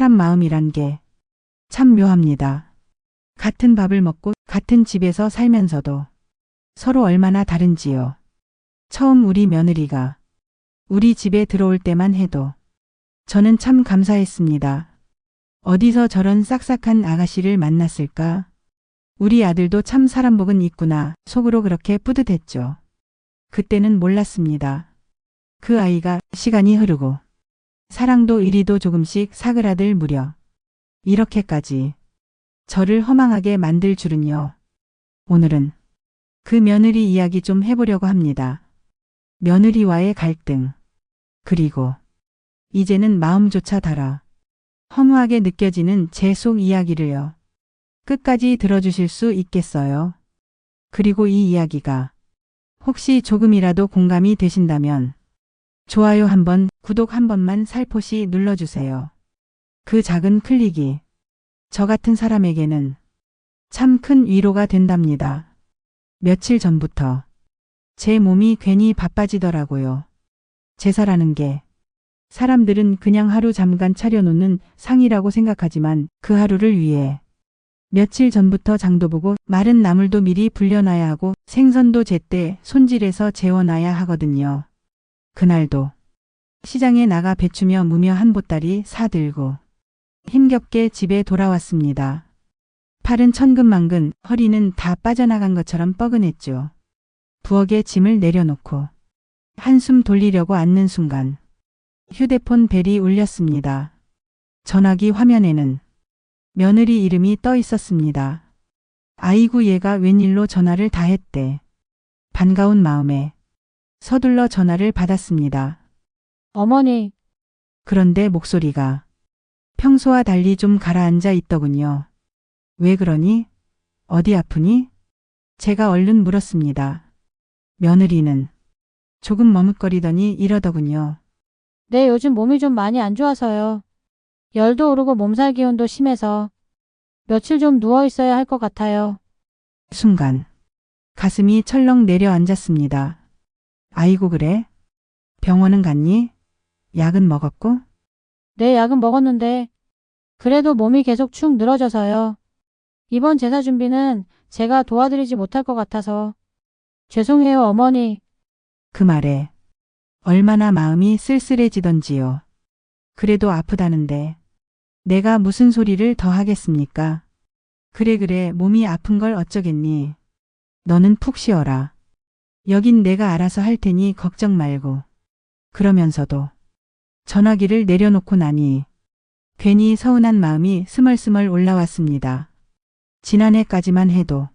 사람 마음이란 게 참 묘합니다. 같은 밥을 먹고 같은 집에서 살면서도 서로 얼마나 다른지요. 처음 우리 며느리가 우리 집에 들어올 때만 해도 저는 참 감사했습니다. 어디서 저런 싹싹한 아가씨를 만났을까? 우리 아들도 참 사람 복은 있구나 속으로 그렇게 뿌듯했죠. 그때는 몰랐습니다. 그 아이가 시간이 흐르고 사랑도 이리도 조금씩 사그라들 무려 이렇게까지 저를 허망하게 만들 줄은요. 오늘은 그 며느리 이야기 좀 해보려고 합니다. 며느리와의 갈등. 그리고 이제는 마음조차 달아 허무하게 느껴지는 제 속 이야기를요. 끝까지 들어주실 수 있겠어요? 그리고 이 이야기가 혹시 조금이라도 공감이 되신다면 좋아요 한번, 구독 한 번만 살포시 눌러주세요. 그 작은 클릭이 저 같은 사람에게는 참 큰 위로가 된답니다. 며칠 전부터 제 몸이 괜히 바빠지더라고요. 제사라는 게 사람들은 그냥 하루 잠깐 차려놓는 상이라고 생각하지만 그 하루를 위해 며칠 전부터 장도 보고 마른 나물도 미리 불려놔야 하고 생선도 제때 손질해서 재워놔야 하거든요. 그날도 시장에 나가 배추며 무며 한 보따리 사들고 힘겹게 집에 돌아왔습니다. 팔은 천근만근, 허리는 다 빠져나간 것처럼 뻐근했죠. 부엌에 짐을 내려놓고 한숨 돌리려고 앉는 순간 휴대폰 벨이 울렸습니다. 전화기 화면에는 며느리 이름이 떠 있었습니다. 아이고 얘가 웬일로 전화를 다 했대. 반가운 마음에 서둘러 전화를 받았습니다. 어머니, 그런데 목소리가 평소와 달리 좀 가라앉아 있더군요. 왜 그러니? 어디 아프니? 제가 얼른 물었습니다. 며느리는 조금 머뭇거리더니 이러더군요. 내 요즘 몸이 좀 많이 안 좋아서요. 열도 오르고 몸살 기운도 심해서 며칠 좀 누워 있어야 할 것 같아요. 순간 가슴이 철렁 내려앉았습니다. 아이고 그래? 병원은 갔니? 약은 먹었고? 내 약은 먹었는데 그래도 몸이 계속 축 늘어져서요. 이번 제사 준비는 제가 도와드리지 못할 것 같아서 죄송해요, 어머니. 그 말에 얼마나 마음이 쓸쓸해지던지요. 그래도 아프다는데 내가 무슨 소리를 더 하겠습니까? 그래 그래 몸이 아픈 걸 어쩌겠니? 너는 푹 쉬어라. 여긴 내가 알아서 할 테니 걱정 말고. 그러면서도 전화기를 내려놓고 나니 괜히 서운한 마음이 스멀스멀 올라왔습니다. 지난해까지만 해도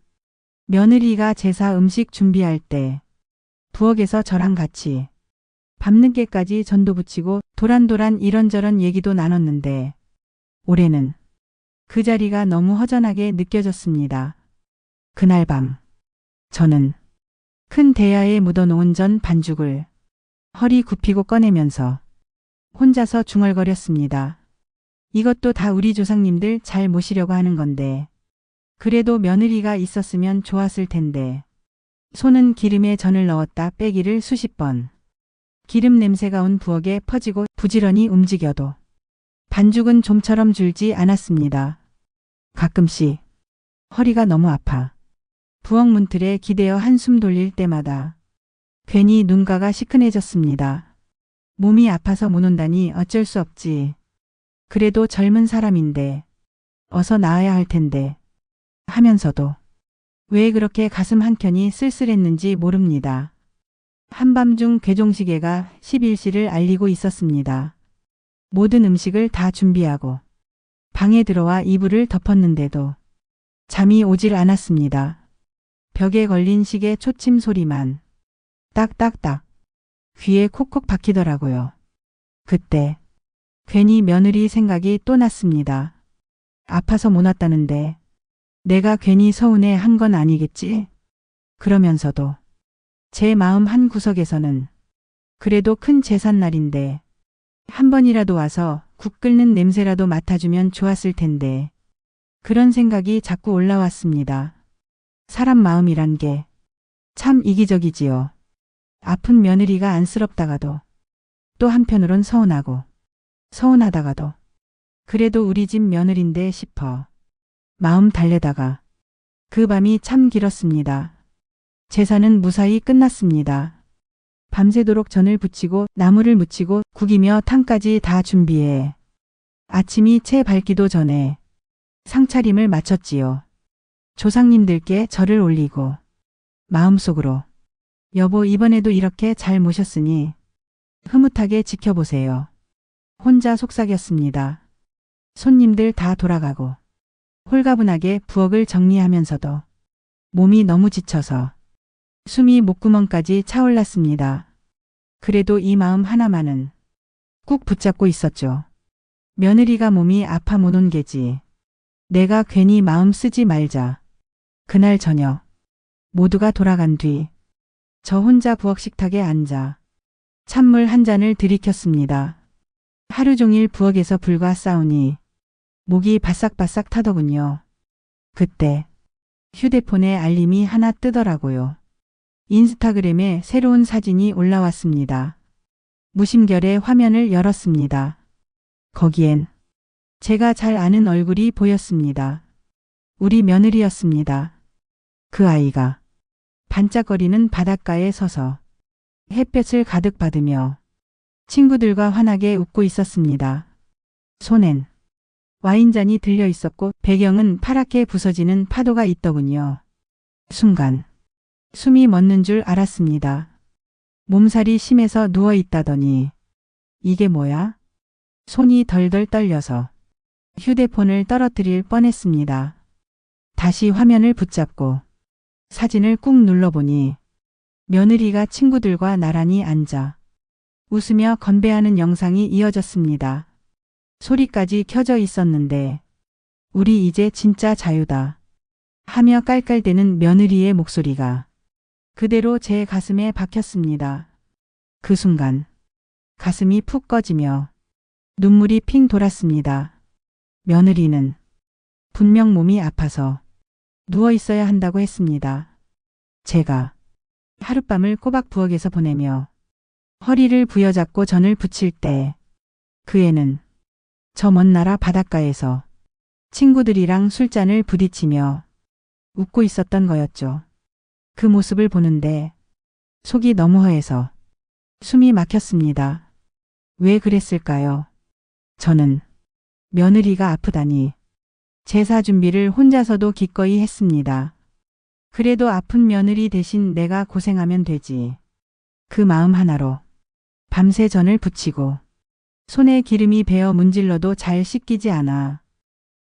며느리가 제사 음식 준비할 때 부엌에서 저랑 같이 밤늦게까지 전도 붙이고 도란도란 이런저런 얘기도 나눴는데 올해는 그 자리가 너무 허전하게 느껴졌습니다. 그날 밤 저는 큰 대야에 묻어놓은 전 반죽을 허리 굽히고 꺼내면서 혼자서 중얼거렸습니다. 이것도 다 우리 조상님들 잘 모시려고 하는 건데 그래도 며느리가 있었으면 좋았을 텐데 손은 기름에 전을 넣었다 빼기를 수십 번. 기름 냄새가 온 부엌에 퍼지고 부지런히 움직여도 반죽은 좀처럼 줄지 않았습니다. 가끔씩 허리가 너무 아파 부엌 문틀에 기대어 한숨 돌릴 때마다 괜히 눈가가 시큰해졌습니다. 몸이 아파서 못 온다니 어쩔 수 없지. 그래도 젊은 사람인데 어서 나아야 할 텐데 하면서도 왜 그렇게 가슴 한켠이 쓸쓸했는지 모릅니다. 한밤중 괴종시계가 11시를 알리고 있었습니다. 모든 음식을 다 준비하고 방에 들어와 이불을 덮었는데도 잠이 오질 않았습니다. 벽에 걸린 시계 초침 소리만 딱딱딱 귀에 콕콕 박히더라고요. 그때 괜히 며느리 생각이 또 났습니다. 아파서 못 왔다는데 내가 괜히 서운해 한 건 아니겠지? 그러면서도 제 마음 한 구석에서는 그래도 큰 제삿날인데 한 번이라도 와서 국 끓는 냄새라도 맡아주면 좋았을 텐데 그런 생각이 자꾸 올라왔습니다. 사람 마음이란 게 참 이기적이지요. 아픈 며느리가 안쓰럽다가도 또 한편으론 서운하고 서운하다가도 그래도 우리 집 며느린데 싶어. 마음 달래다가 그 밤이 참 길었습니다. 제사는 무사히 끝났습니다. 밤새도록 전을 부치고 나무를 묻히고 국이며 탕까지 다 준비해 아침이 채 밝기도 전에 상차림을 마쳤지요. 조상님들께 절을 올리고 마음속으로 여보 이번에도 이렇게 잘 모셨으니 흐뭇하게 지켜보세요. 혼자 속삭였습니다. 손님들 다 돌아가고 홀가분하게 부엌을 정리하면서도 몸이 너무 지쳐서 숨이 목구멍까지 차올랐습니다. 그래도 이 마음 하나만은 꾹 붙잡고 있었죠. 며느리가 몸이 아파 못 온 게지. 내가 괜히 마음 쓰지 말자. 그날 저녁 모두가 돌아간 뒤 저 혼자 부엌 식탁에 앉아 찬물 한 잔을 들이켰습니다. 하루 종일 부엌에서 불과 싸우니 목이 바싹바싹 타더군요. 그때 휴대폰에 알림이 하나 뜨더라고요. 인스타그램에 새로운 사진이 올라왔습니다. 무심결에 화면을 열었습니다. 거기엔 제가 잘 아는 얼굴이 보였습니다. 우리 며느리였습니다. 그 아이가 반짝거리는 바닷가에 서서 햇볕을 가득 받으며 친구들과 환하게 웃고 있었습니다. 손엔 와인잔이 들려 있었고 배경은 파랗게 부서지는 파도가 있더군요. 순간 숨이 멎는 줄 알았습니다. 몸살이 심해서 누워 있다더니 이게 뭐야? 손이 덜덜 떨려서 휴대폰을 떨어뜨릴 뻔했습니다. 다시 화면을 붙잡고 사진을 꾹 눌러보니 며느리가 친구들과 나란히 앉아 웃으며 건배하는 영상이 이어졌습니다. 소리까지 켜져 있었는데 우리 이제 진짜 자유다 하며 깔깔대는 며느리의 목소리가 그대로 제 가슴에 박혔습니다. 그 순간 가슴이 푹 꺼지며 눈물이 핑 돌았습니다. 며느리는 분명 몸이 아파서 누워 있어야 한다고 했습니다. 제가 하룻밤을 꼬박 부엌에서 보내며 허리를 부여잡고 전을 붙일 때 그 애는 저 먼 나라 바닷가에서 친구들이랑 술잔을 부딪히며 웃고 있었던 거였죠. 그 모습을 보는데 속이 너무 허해서 숨이 막혔습니다. 왜 그랬을까요? 저는 며느리가 아프다니 제사 준비를 혼자서도 기꺼이 했습니다. 그래도 아픈 며느리 대신 내가 고생하면 되지. 그 마음 하나로 밤새 전을 붙이고 손에 기름이 배어 문질러도 잘 씻기지 않아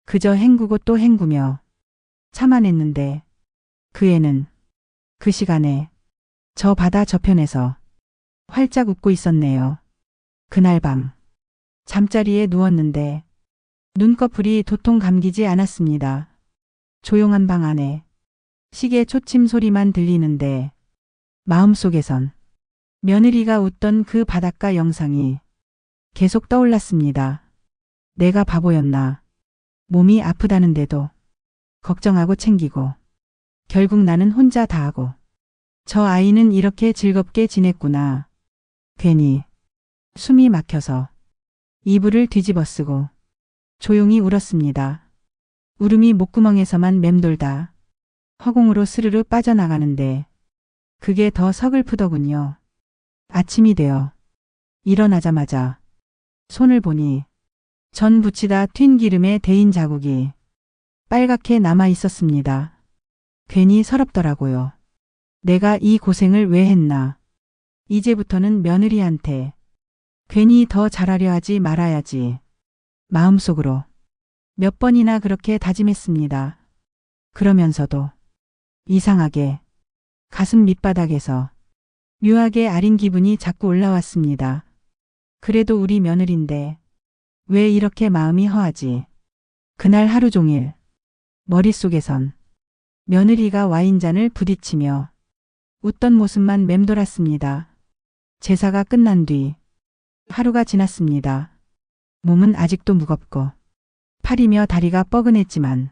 그저 헹구고 또 헹구며 참아냈는데 그 애는 그 시간에 저 바다 저편에서 활짝 웃고 있었네요. 그날 밤 잠자리에 누웠는데 눈꺼풀이 도통 감기지 않았습니다. 조용한 방 안에 시계 초침 소리만 들리는데 마음속에선 며느리가 웃던 그 바닷가 영상이 계속 떠올랐습니다. 내가 바보였나. 몸이 아프다는데도 걱정하고 챙기고 결국 나는 혼자 다 하고 저 아이는 이렇게 즐겁게 지냈구나. 괜히 숨이 막혀서 이불을 뒤집어 쓰고 조용히 울었습니다. 울음이 목구멍에서만 맴돌다 허공으로 스르르 빠져나가는데 그게 더 서글프더군요. 아침이 되어 일어나자마자 손을 보니 전 부치다 튄 기름에 데인 자국이 빨갛게 남아 있었습니다. 괜히 서럽더라고요. 내가 이 고생을 왜 했나. 이제부터는 며느리한테 괜히 더 잘하려 하지 말아야지. 마음속으로 몇 번이나 그렇게 다짐했습니다. 그러면서도 이상하게 가슴 밑바닥에서 묘하게 아린 기분이 자꾸 올라왔습니다. 그래도 우리 며느린데 왜 이렇게 마음이 허하지? 그날 하루 종일 머릿속에선 며느리가 와인잔을 부딪히며 웃던 모습만 맴돌았습니다. 제사가 끝난 뒤 하루가 지났습니다. 몸은 아직도 무겁고 팔이며 다리가 뻐근했지만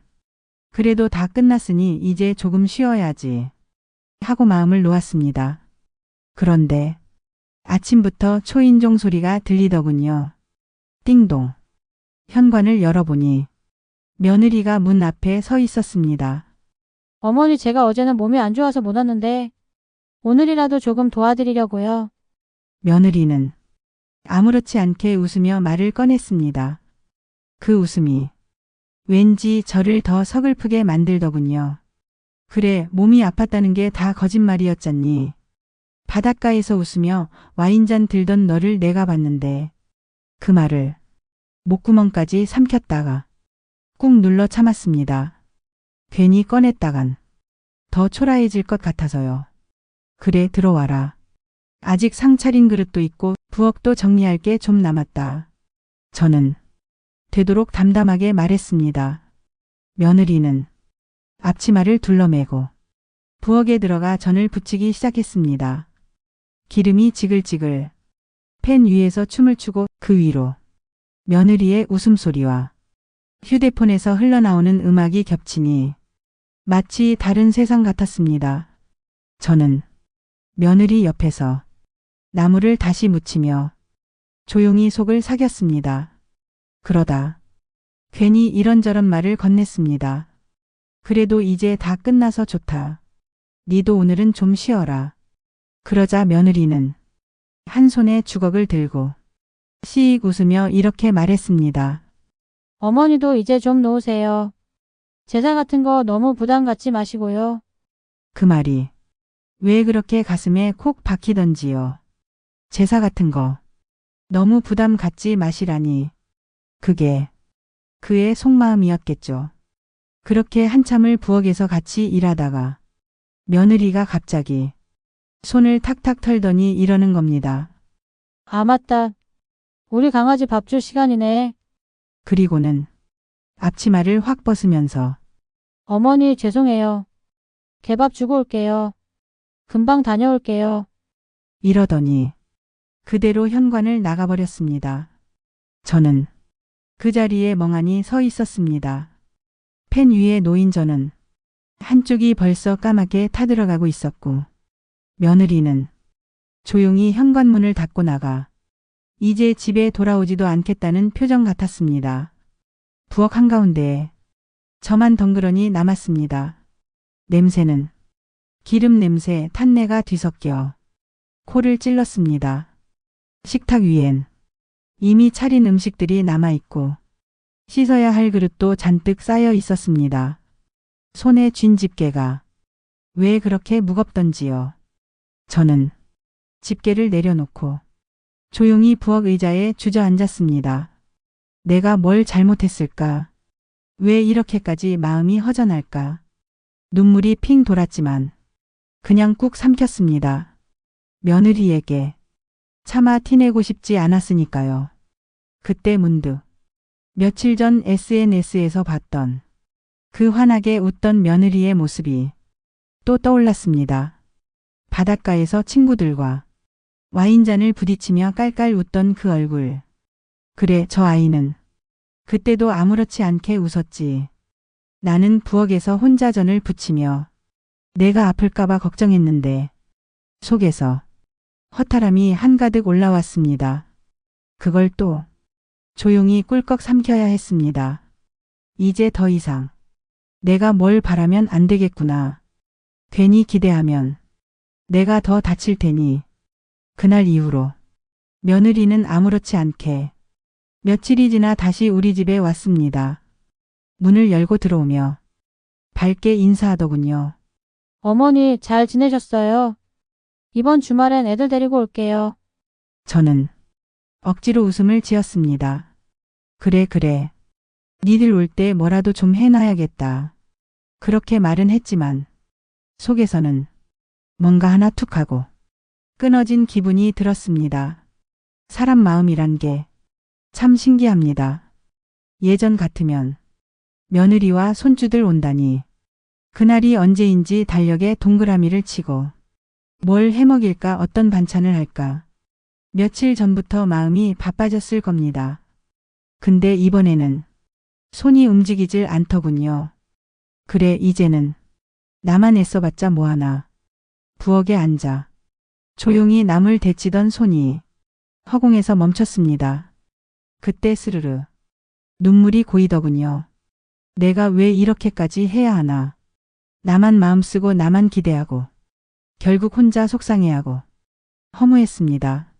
그래도 다 끝났으니 이제 조금 쉬어야지 하고 마음을 놓았습니다. 그런데 아침부터 초인종 소리가 들리더군요. 띵동. 현관을 열어보니 며느리가 문 앞에 서 있었습니다. 어머니 제가 어제는 몸이 안 좋아서 못 왔는데 오늘이라도 조금 도와드리려고요. 며느리는 아무렇지 않게 웃으며 말을 꺼냈습니다. 그 웃음이 왠지 저를 더 서글프게 만들더군요. 그래, 몸이 아팠다는 게 다 거짓말이었잖니. 바닷가에서 웃으며 와인잔 들던 너를 내가 봤는데 그 말을 목구멍까지 삼켰다가 꾹 눌러 참았습니다. 괜히 꺼냈다간 더 초라해질 것 같아서요. 그래, 들어와라. 아직 상차린 그릇도 있고 부엌도 정리할 게 좀 남았다. 저는 되도록 담담하게 말했습니다. 며느리는 앞치마를 둘러매고 부엌에 들어가 전을 붙이기 시작했습니다. 기름이 지글지글 팬 위에서 춤을 추고 그 위로 며느리의 웃음소리와 휴대폰에서 흘러나오는 음악이 겹치니 마치 다른 세상 같았습니다. 저는 며느리 옆에서 나무를 다시 묻히며 조용히 속을 사겼습니다. 그러다 괜히 이런저런 말을 건넸습니다. 그래도 이제 다 끝나서 좋다. 니도 오늘은 좀 쉬어라. 그러자 며느리는 한 손에 주걱을 들고 씩 웃으며 이렇게 말했습니다. 어머니도 이제 좀 놓으세요. 제사 같은 거 너무 부담 갖지 마시고요. 그 말이 왜 그렇게 가슴에 콕 박히던지요. 제사 같은 거 너무 부담 갖지 마시라니. 그게 그의 속마음이었겠죠. 그렇게 한참을 부엌에서 같이 일하다가 며느리가 갑자기 손을 탁탁 털더니 이러는 겁니다. 아 맞다. 우리 강아지 밥 줄 시간이네. 그리고는 앞치마를 확 벗으면서 어머니 죄송해요. 개밥 주고 올게요. 금방 다녀올게요. 이러더니 그대로 현관을 나가버렸습니다. 저는 그 자리에 멍하니 서 있었습니다. 펜 위에 놓인 저는 한쪽이 벌써 까맣게 타들어가고 있었고 며느리는 조용히 현관문을 닫고 나가 이제 집에 돌아오지도 않겠다는 표정 같았습니다. 부엌 한가운데에 저만 덩그러니 남았습니다. 냄새는 기름 냄새, 탄내가 뒤섞여 코를 찔렀습니다. 식탁 위엔 이미 차린 음식들이 남아있고 씻어야 할 그릇도 잔뜩 쌓여 있었습니다. 손에 쥔 집게가 왜 그렇게 무겁던지요. 저는 집게를 내려놓고 조용히 부엌 의자에 주저앉았습니다. 내가 뭘 잘못했을까? 왜 이렇게까지 마음이 허전할까? 눈물이 핑 돌았지만 그냥 꾹 삼켰습니다. 며느리에게 차마 티내고 싶지 않았으니까요. 그때 문득 며칠 전 SNS에서 봤던 그 환하게 웃던 며느리의 모습이 또 떠올랐습니다. 바닷가에서 친구들과 와인잔을 부딪히며 깔깔 웃던 그 얼굴. 그래, 저 아이는 그때도 아무렇지 않게 웃었지. 나는 부엌에서 혼자 전을 부치며 내가 아플까봐 걱정했는데 속에서 허탈함이 한가득 올라왔습니다. 그걸 또 조용히 꿀꺽 삼켜야 했습니다. 이제 더 이상 내가 뭘 바라면 안 되겠구나. 괜히 기대하면 내가 더 다칠 테니 그날 이후로 며느리는 아무렇지 않게 며칠이 지나 다시 우리 집에 왔습니다. 문을 열고 들어오며 밝게 인사하더군요. 어머니 잘 지내셨어요? 이번 주말엔 애들 데리고 올게요. 저는 억지로 웃음을 지었습니다. 그래, 그래. 니들 올 때 뭐라도 좀 해놔야겠다. 그렇게 말은 했지만 속에서는 뭔가 하나 툭 하고 끊어진 기분이 들었습니다. 사람 마음이란 게 참 신기합니다. 예전 같으면 며느리와 손주들 온다니 그날이 언제인지 달력에 동그라미를 치고 뭘 해먹일까 어떤 반찬을 할까 며칠 전부터 마음이 바빠졌을 겁니다. 근데 이번에는 손이 움직이질 않더군요. 그래 이제는 나만 애써봤자 뭐하나. 부엌에 앉아 조용히 남을 데치던 손이 허공에서 멈췄습니다. 그때 스르르 눈물이 고이더군요. 내가 왜 이렇게까지 해야 하나. 나만 마음 쓰고 나만 기대하고 결국 혼자 속상해하고 허무했습니다.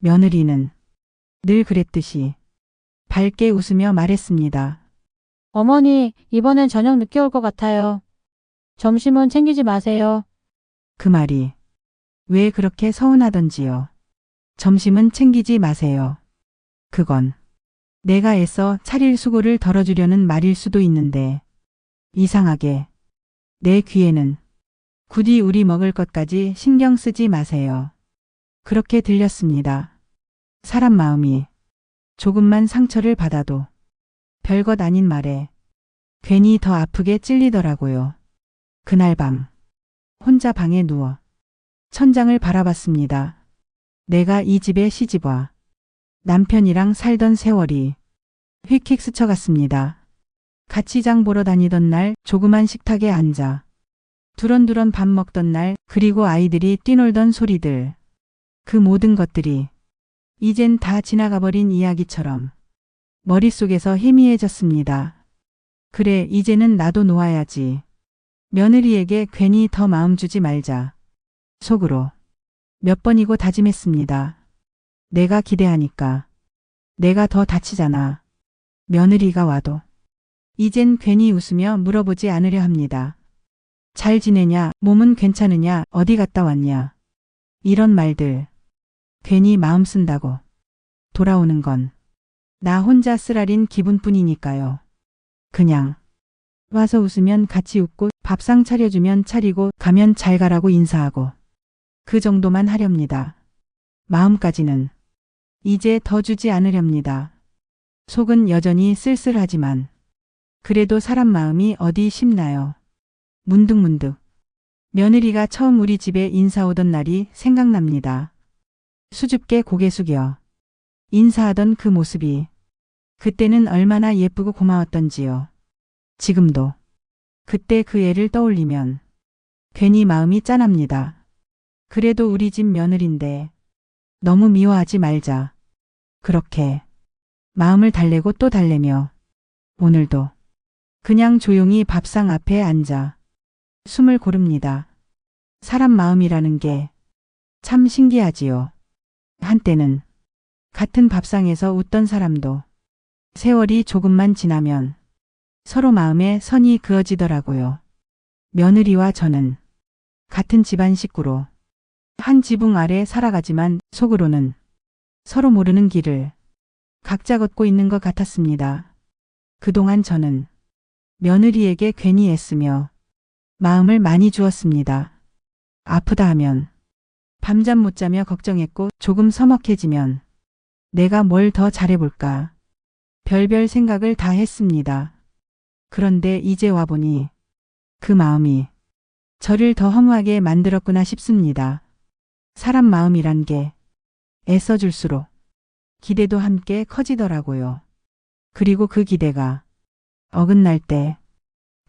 며느리는 늘 그랬듯이 밝게 웃으며 말했습니다. 어머니, 이번엔 저녁 늦게 올 것 같아요. 점심은 챙기지 마세요. 그 말이 왜 그렇게 서운하던지요. 점심은 챙기지 마세요. 그건 내가 애써 차릴 수고를 덜어주려는 말일 수도 있는데 이상하게 내 귀에는 굳이 우리 먹을 것까지 신경 쓰지 마세요. 그렇게 들렸습니다. 사람 마음이 조금만 상처를 받아도 별것 아닌 말에 괜히 더 아프게 찔리더라고요. 그날 밤 혼자 방에 누워 천장을 바라봤습니다. 내가 이 집에 시집와 남편이랑 살던 세월이 휙휙 스쳐갔습니다. 같이 장 보러 다니던 날 조그만 식탁에 앉아 두런두런 밥 먹던 날 그리고 아이들이 뛰놀던 소리들 그 모든 것들이 이젠 다 지나가버린 이야기처럼 머릿속에서 희미해졌습니다. 그래 이제는 나도 놓아야지. 며느리에게 괜히 더 마음 주지 말자. 속으로 몇 번이고 다짐했습니다. 내가 기대하니까 내가 더 다치잖아. 며느리가 와도 이젠 괜히 웃으며 물어보지 않으려 합니다. 잘 지내냐, 몸은 괜찮으냐, 어디 갔다 왔냐. 이런 말들 괜히 마음 쓴다고 돌아오는 건 나 혼자 쓰라린 기분뿐이니까요. 그냥 와서 웃으면 같이 웃고 밥상 차려주면 차리고 가면 잘 가라고 인사하고 그 정도만 하렵니다. 마음까지는 이제 더 주지 않으렵니다. 속은 여전히 쓸쓸하지만 그래도 사람 마음이 어디 쉽나요. 문득문득 며느리가 처음 우리 집에 인사 오던 날이 생각납니다. 수줍게 고개 숙여 인사하던 그 모습이 그때는 얼마나 예쁘고 고마웠던지요. 지금도 그때 그 애를 떠올리면 괜히 마음이 짠합니다. 그래도 우리 집 며느린데 너무 미워하지 말자. 그렇게 마음을 달래고 또 달래며 오늘도 그냥 조용히 밥상 앞에 앉아 숨을 고릅니다. 사람 마음이라는 게 참 신기하지요. 한때는 같은 밥상에서 웃던 사람도 세월이 조금만 지나면 서로 마음에 선이 그어지더라고요. 며느리와 저는 같은 집안 식구로 한 지붕 아래 살아가지만 속으로는 서로 모르는 길을 각자 걷고 있는 것 같았습니다. 그동안 저는 며느리에게 괜히 애쓰며 마음을 많이 주었습니다. 아프다 하면 밤잠 못 자며 걱정했고 조금 서먹해지면 내가 뭘 더 잘해볼까 별별 생각을 다 했습니다. 그런데 이제 와보니 그 마음이 저를 더 허무하게 만들었구나 싶습니다. 사람 마음이란 게 애써줄수록 기대도 함께 커지더라고요. 그리고 그 기대가 어긋날 때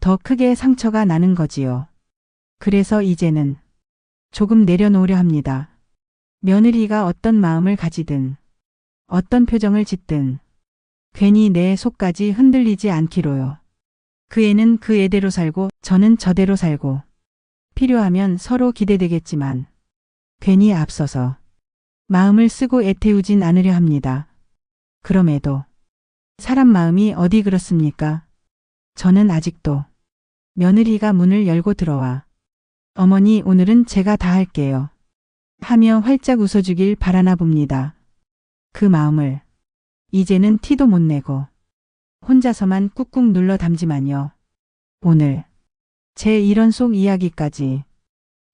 더 크게 상처가 나는 거지요. 그래서 이제는 조금 내려놓으려 합니다. 며느리가 어떤 마음을 가지든 어떤 표정을 짓든 괜히 내 속까지 흔들리지 않기로요. 그 애는 그 애대로 살고 저는 저대로 살고 필요하면 서로 기대되겠지만 괜히 앞서서 마음을 쓰고 애태우진 않으려 합니다. 그럼에도 사람 마음이 어디 그렇습니까? 저는 아직도 며느리가 문을 열고 들어와 어머니 오늘은 제가 다 할게요. 하며 활짝 웃어주길 바라나 봅니다. 그 마음을 이제는 티도 못 내고 혼자서만 꾹꾹 눌러 담지만요. 오늘 제 이런 속 이야기까지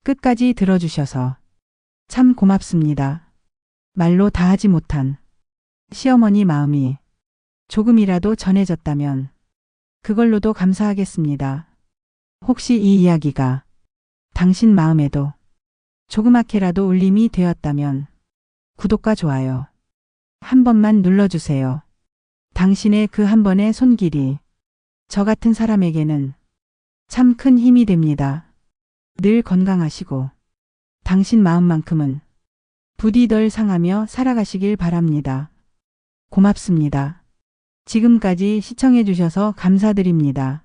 끝까지 들어주셔서 참 고맙습니다. 말로 다 하지 못한 시어머니 마음이 조금이라도 전해졌다면 그걸로도 감사하겠습니다. 혹시 이 이야기가 당신 마음에도 조그맣게라도 울림이 되었다면 구독과 좋아요 한 번만 눌러주세요. 당신의 그 한 번의 손길이 저 같은 사람에게는 참 큰 힘이 됩니다. 늘 건강하시고 당신 마음만큼은 부디 덜 상하며 살아가시길 바랍니다. 고맙습니다. 지금까지 시청해주셔서 감사드립니다.